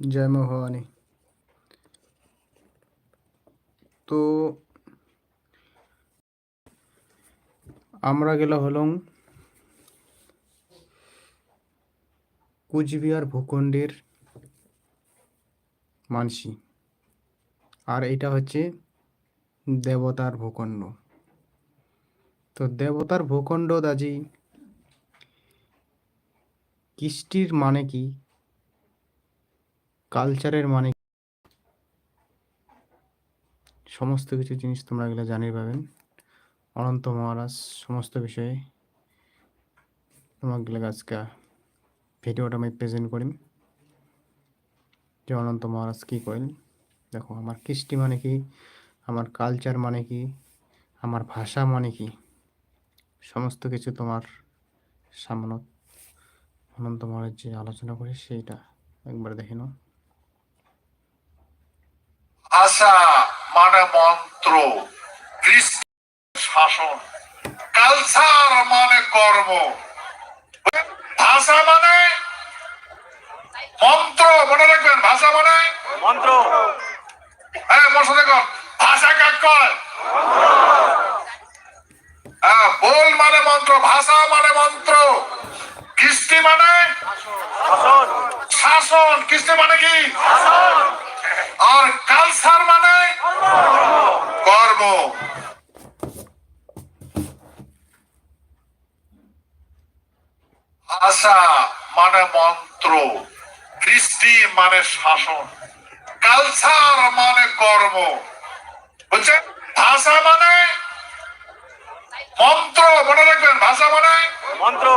জয় মা তো আমরা গেল হলং কুচবিহার ভূখণ্ডের মানসি। আর এটা হচ্ছে দেবতার ভূখণ্ড। তো দেবতার ভূখণ্ড দাজি কৃষ্টির মানে কি? কালচারের মানে সমস্ত কিছু জিনিস তোমরা এগুলো জানিয়ে পাবেন। অনন্ত মহারাজ, সমস্ত বিষয়ে তোমাকে আজকে ভিডিওটা আমি প্রেজেন্ট করিম যে অনন্ত মহারাজ কী করেন? দেখো, আমার কৃষ্টি মানে কি? আমার কালচার মানে কি? আমার ভাষা মানে কি? সমস্ত কিছু তোমার সামনে। অনন্ত মহারাজ যে আলোচনা করে সেইটা একবার দেখে নাও। ভাষা মানে মন্ত্র শাসন। কালচার মানে কর্ম। ভাষা মানে মন্ত্র মনে রাখবেন ভাষা মানে মন্ত্র। হ্যাঁ বসে দেখুন ভাষা কাক কয়? হ্যাঁ বল মানে মন্ত্র ভাষা মানে মন্ত্র। কৃষ্টি মানে শাসন। শাসন। কৃষ্টি মানে কি? আর কালচার মানে কর্ম। ভাষা মানে মন্ত্র কৃষ্টি মানে শাসন। কালচার মানে কর্ম। বুঝছেন? ভাষা মানে মন্ত্র মনে রাখবেন ভাষা মানে মন্ত্র।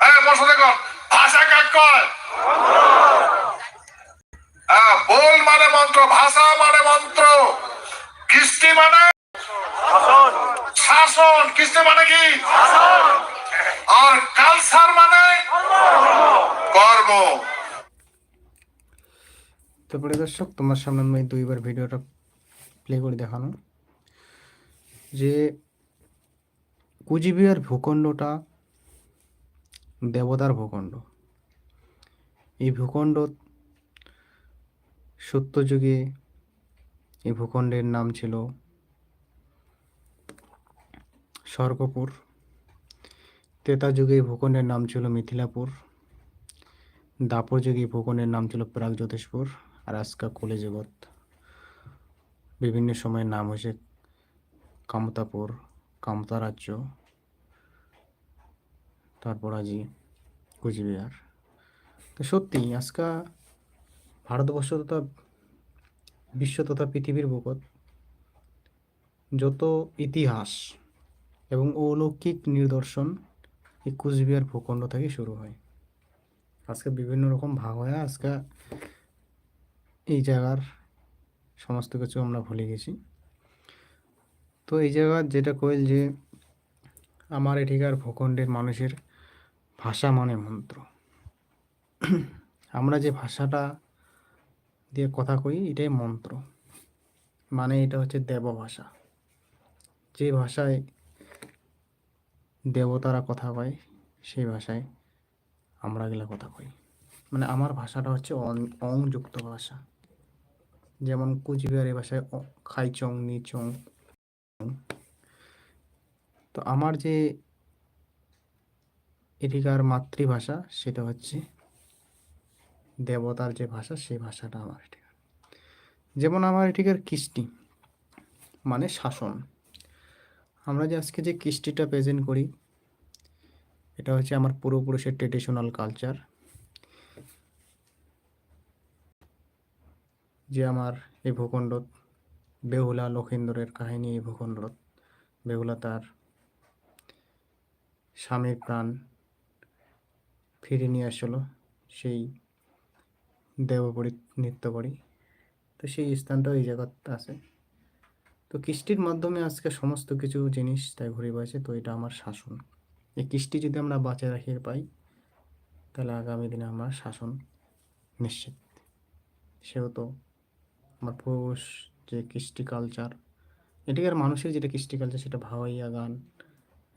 হ্যাঁ বসে দেখুন ভাষা কাক কয়? বল মানে মন্ত্র ভাষা মানে মন্ত্র। কৃষ্টি মানে শাসন। শাসন। কৃষ্টি মানে কি? আর কালচার মানে কর্ম। তো দর্শক তোমার সামনে আমি দুইবার ভিডিওটা প্লে করে দেখানো। যে কুচবিহার ভূখণ্ডটা দেবতার ভূখণ্ড। এই ভূখণ্ড সত্যযুগে এই ভূখণ্ডের নাম ছিল স্বর্গপুর। ত্রেতা যুগে এই ভূখণ্ডের নাম ছিল মিথিলাপুর। দাপর যুগে ভূখণ্ডের নাম ছিল প্রাগজ্যোতিষপুর। আর আজকা কলে বিভিন্ন সময় নাম হয়েছে কামতাপুর কামতা রাজ্য তারপর আজি কুচবিহার। তো সত্যি আজকা ভারতবর্ষ তথা বিশ্ব তথা পৃথিবীর বুকত যত ইতিহাস এবং অলৌকিক নিদর্শন এই কুচবিহার ভূখণ্ড থেকে শুরু হয়। আজকে বিভিন্ন রকম ভাগ হয় আজকে এই জায়গার সমস্ত কিছু আমরা ভুলে গেছি। তো এই জায়গার যেটা কইল যে আমার এঠিকার ভূখণ্ডের মানুষের ভাষা মানে মন্ত্র। আমরা যে ভাষাটা দিয়ে কথা কই, এটাই মন্ত্র। মানে এটা হচ্ছে দেব ভাষা। যে ভাষায় দেবতারা কথা কয়, সেই ভাষায় আমরা গেলে কথা কই। মানে আমার ভাষাটা হচ্ছে অংযুক্ত ভাষা। যেমন কুচবিহারি ভাষায় খাইচং, নিচং। তো আমার যে এটিকার মাতৃভাষা, সেটা হচ্ছে দেবতার যে ভাষা, সেই ভাষাটা আমার এটিকার যেমন আমার এটিকার কৃষ্টি মানে শাসন। আমরা যে আজকে যে কৃষ্টিটা প্রেজেন্ট করি, এটা হচ্ছে আমার পূর্বপুরুষের ট্রেডিশনাল কালচার যে আমার এই ভূখণ্ডত, বেহুলা লক্ষিন্দরের কাহিনী, এই ভূখণ্ডত বেহুলা তার স্বামীর প্রাণ ফিরে নিয়ে আসলো, সেই দেবপুরী নৃত্য করি তো সেই স্থানটাও এই জায়গাতে আছে। তো কৃষ্টির মাধ্যমে আজকে সমস্ত কিছু জিনিস তাই ঘুরে বেড়াচ্ছে, তো এটা আমার শাসন। এই কৃষ্টি যদি আমরা বাঁচিয়ে রাখি, পাই, তাহলে আগামী দিনে আমার শাসন নিশ্চিত। সেহেতু আমার পুরুষ যে কৃষ্টি কালচার এটিকার মানুষের যেটা কৃষ্টি কালচার সেটা ভাওয়াইয়া গান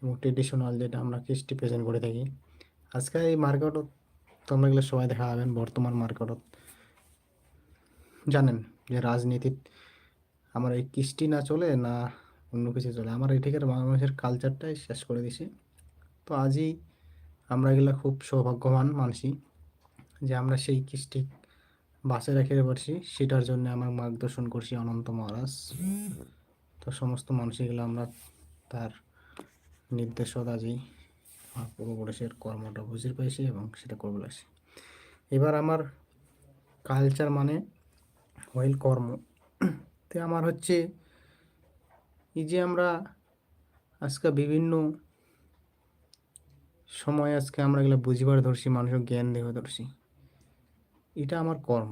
এবং ট্রেডিশনাল যেটা আমরা কৃষ্টি প্রেজেন্ট করে থাকি। আজকে এই মার্কেটত তোমরা এগুলো সবাই দেখা পাবেন বর্তমান মার্কেটত। জানেন যে রাজনীতিত আমার এই কৃষ্টি না চলে না অন্য কিছু চলে। আমার এঠিকার মানুষের কালচারটাই শেষ করে দিছে। তো আজই আমরা এগুলা খুব সৌভাগ্যবান মানসি যে আমরা সেই কৃষ্টি বাঁচে রেখে পারছি সেটার জন্য আমার মার্গদর্শন করছি অনন্ত মহারাজ। তো সমস্ত মানুষ এগুলো আমরা তার নির্দেশত আজই পূর্বপুরুষের কর্মটা বুঝে পেয়েছি এবং সেটা করবে লাগছি। এবার আমার কালচার মানে হইল কর্ম। তো আমার হচ্ছে এই যে আমরা আজকে বিভিন্ন সময় আজকে আমরা এগুলো বুঝিবার ধরছি, মানুষের জ্ঞান দেওয়া ধরছি। এটা আমার কর্ম।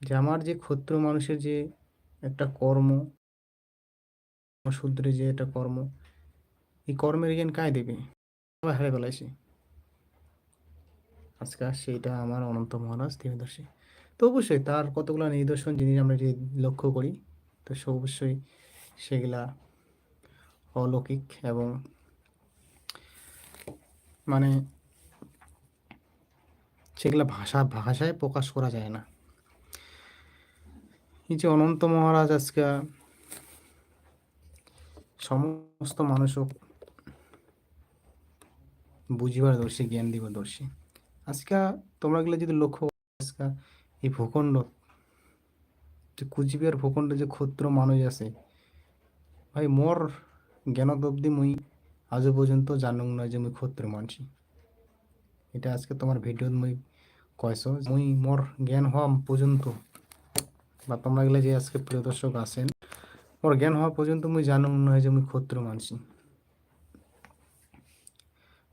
যে আমার যে ক্ষুদ্র মানুষের যে একটা কর্ম শূদ্রের যে একটা কর্ম এই কর্মের জ্ঞান কায় দেবে? সবাই হারে ফেলাইছে। আজকে সেইটা আমার অনন্ত মহারাজ দেবদর্শী তো অবশ্যই তার কতগুলো নিদর্শন জিনিস আমরা যদি লক্ষ্য করি, তো সে অবশ্যই সেগুলা অলৌকিক এবং মানে সেগুলা ভাষা, ভাষায় প্রকাশ করা যায় না। এই যে অনন্ত মহারাজ আজকে সমস্ত মানুষক বুঝিবার দর্শী, জ্ঞান দিবার দর্শী। আজকে তোমরা গেলে যদি লক্ষ্য আজকা এই ভূখণ্ড, যে কুচবিহার ভূখণ্ডে যে ক্ষুদ্র মানুষ আছে, ভাই মোর জ্ঞানত অব্দি মুই আজও পর্যন্ত জানুং না যে মুই ক্ষুদ্র মানছি এটা আজকে তোমার ভিডিওত মুই কয়ছো মুই মোর জ্ঞান হওয়া পর্যন্ত, বা তোমরা গেলে যে আজকে প্রিয় দর্শক আছেন, মোর জ্ঞান হওয়া পর্যন্ত মুই জানুং না যে মুই ক্ষুদ্র মানসি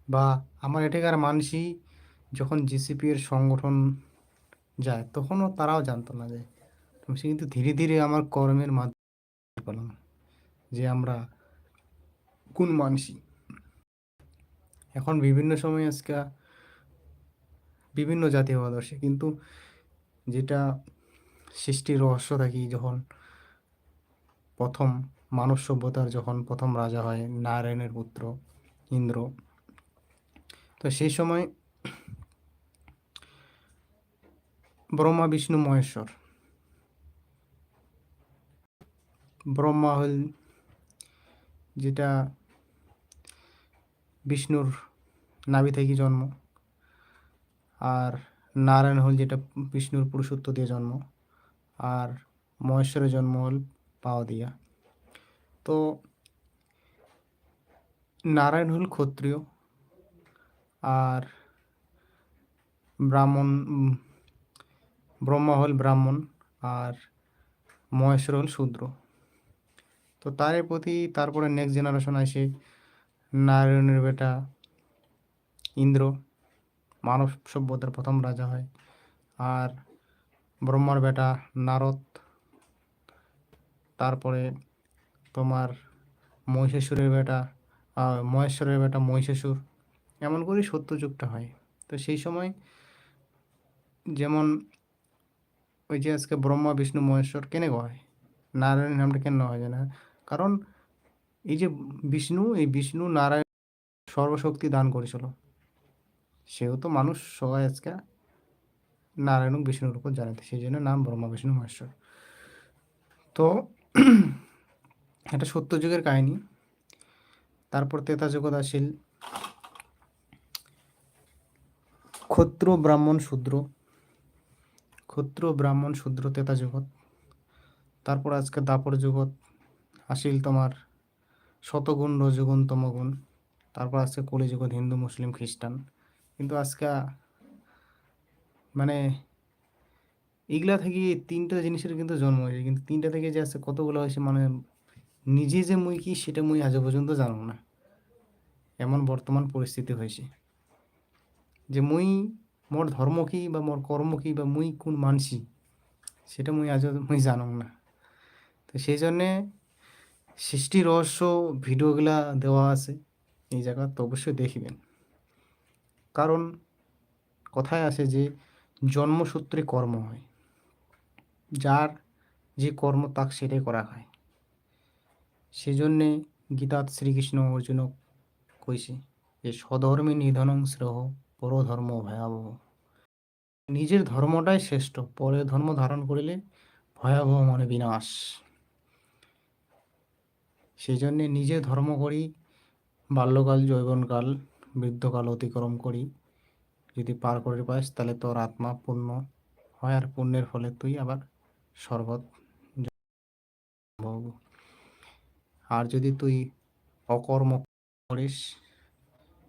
বা আমার এটাকার মানসি যখন জিসিপি এর সংগঠন যায়, তখনও তারাও জানতো না যে সে কিন্তু ধীরে ধীরে আমার কর্মের মাধ্যমে পেলাম যে আমরা কোন মানসি এখন বিভিন্ন সময় আজকে বিভিন্ন জাতি হওয়া দর্শে কিন্তু যেটা সৃষ্টির রহস্য থাকি যখন প্রথম মানব সভ্যতার যখন প্রথম রাজা হয়, নারায়ণের পুত্র, ইন্দ্র তো সেই সময় ব্রহ্মা, বিষ্ণু, মহেশ্বর। ব্রহ্মা হল যেটা বিষ্ণুর নাভি থেকে জন্ম, আর নারায়ণ হল যেটা বিষ্ণুর পুরুষত্ব দিয়ে জন্ম, আর মহেশ্বরের জন্ম হল পাও দিয়া। তো নারায়ণ হল ক্ষত্রিয় আর ব্রাহ্মণ ব্রহ্মা হল ব্রাহ্মণ আর মহেশ্বর হল শূদ্র। তো তার প্রতি তারপরে নেক্সট জেনারেশন আসে নারায়ণের বেটা ইন্দ্র, মানব সভ্যতার প্রথম রাজা হয়। আর ব্রহ্মার বেটা নারদ, তারপরে তোমার মহিষাসুরের বেটা মহেশ্বরের বেটা মহিষাসুর এমন করেই সত্যযুগটা হয়। তো সেই সময় যেমন ওই যে আজকে ব্রহ্মা, বিষ্ণু, মহেশ্বর কেনে হয় নারায়ণের নামটা কেন হয় না। কারণ এই যে বিষ্ণু, এই বিষ্ণু নারায়ণ সর্বশক্তি দান করেছিল। সেও তো মানুষ সবাই আজকে নারায়ণ বিষ্ণুর উপর জানাতে। সেই জন্য নাম ব্রহ্মা, বিষ্ণু, মহেশ্বর। তো এটা সত্যযুগের কাহিনী। তারপর তেতা জগৎ আসিল ক্ষত্র ব্রাহ্মণ শূদ্র। ক্ষত্র ব্রাহ্মণ শূদ্র তেতা জগৎ। তারপর আজকে দাপর জগৎ আসিল তোমার শতগুণ, রজগুণ, তমগুণ। তারপর আজকে কলি জগৎ, হিন্দু, মুসলিম, খ্রিস্টান। কিন্তু আজকে মানে এগুলা থেকে তিনটা জিনিসের কিন্তু জন্ম হয়েছে। কিন্তু তিনটা থেকে যে আছে কতগুলো হয়েছে মানে নিজে যে মুই কি, সেটা মুই আজও পর্যন্ত জানো না। এমন বর্তমান পরিস্থিতি হয়েছে। যে মুই মোর ধর্ম কি বা মোর কর্ম কি বা মুই কোন মানসি, সেটা মুই আজও মুই জানং না। তো সেই জন্যে সৃষ্টি রহস্য ভিডিওগুলা দেওয়া আছে এই জায়গা, তো অবশ্যই দেখিবেন। কারণ কথায় আছে যে জন্মসূত্রে কর্ম হয়, যার যে কর্ম তাক সেটাই করা হয়। সেজন্যে গীতাত শ্রীকৃষ্ণ অর্জুনক কইছে যে স্বধর্মে নিধনং শ্রেহ পরধর্ম ভয়াবহ। নিজের ধর্মটাই শ্রেষ্ঠ, পরের ধর্ম ধারণ করিলে ভয়াবহ মনে বিনাশ। সেই জন্যে নিজে ধর্ম করি, বাল্যকাল, যৌবনকাল, বৃদ্ধকাল অতিক্রম করি। যদি পার করে পাস, তাহলে তোর আত্মা পূর্ণ হয় আর পুণ্যের ফলে তুই আবার ভোগ। আর যদি তুই অকর্ম করিস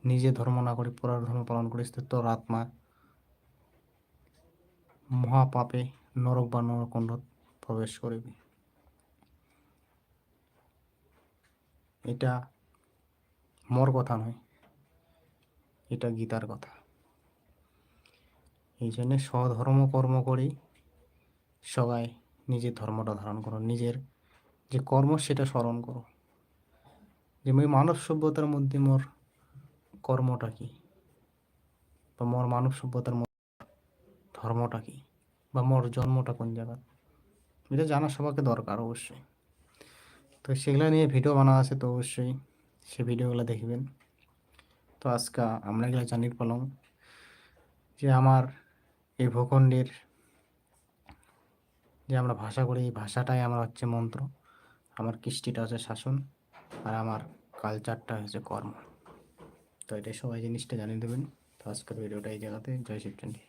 নিজে ধর্ম না করি পরের ধর্ম পালন করিস তোর আত্মা মহাপাপে নরক বা নরকুণ্ড প্রবেশ করিবি। এটা মোর কথা নয়, এটা গীতার কথা। এই জন্যে স্বধর্ম কর্ম করি, সবাই নিজের ধর্মটা ধারণ করো, নিজের যে কর্ম সেটা স্মরণ করো। যে মানব সভ্যতার মধ্যে মোর কর্মটা কি? বা মোর মানব সভ্যতার ধর্মটা কি? বা মোর জন্মটা কোন জায়গা এটা জানা সবাইকে দরকার অবশ্যই। তো সেগুলো নিয়ে ভিডিও বানা আছে, তো অবশ্যই সে ভিডিওগুলো দেখবেন। তো আজকে আমরা এগুলো জানির পেলাম যে আমার এই ভূখণ্ডের যে আমরা ভাষা করি, এই ভাষাটাই আমার হচ্ছে মন্ত্র। আমার কৃষ্টিটা হচ্ছে শাসন আর আমার কালচারটা হচ্ছে কর্ম। তো এটাই সবাই জিনিসটা জানিয়ে দেবেন। তো আজকের ভিডিওটা এই জায়গাতে। জয় শিবচন্ডী।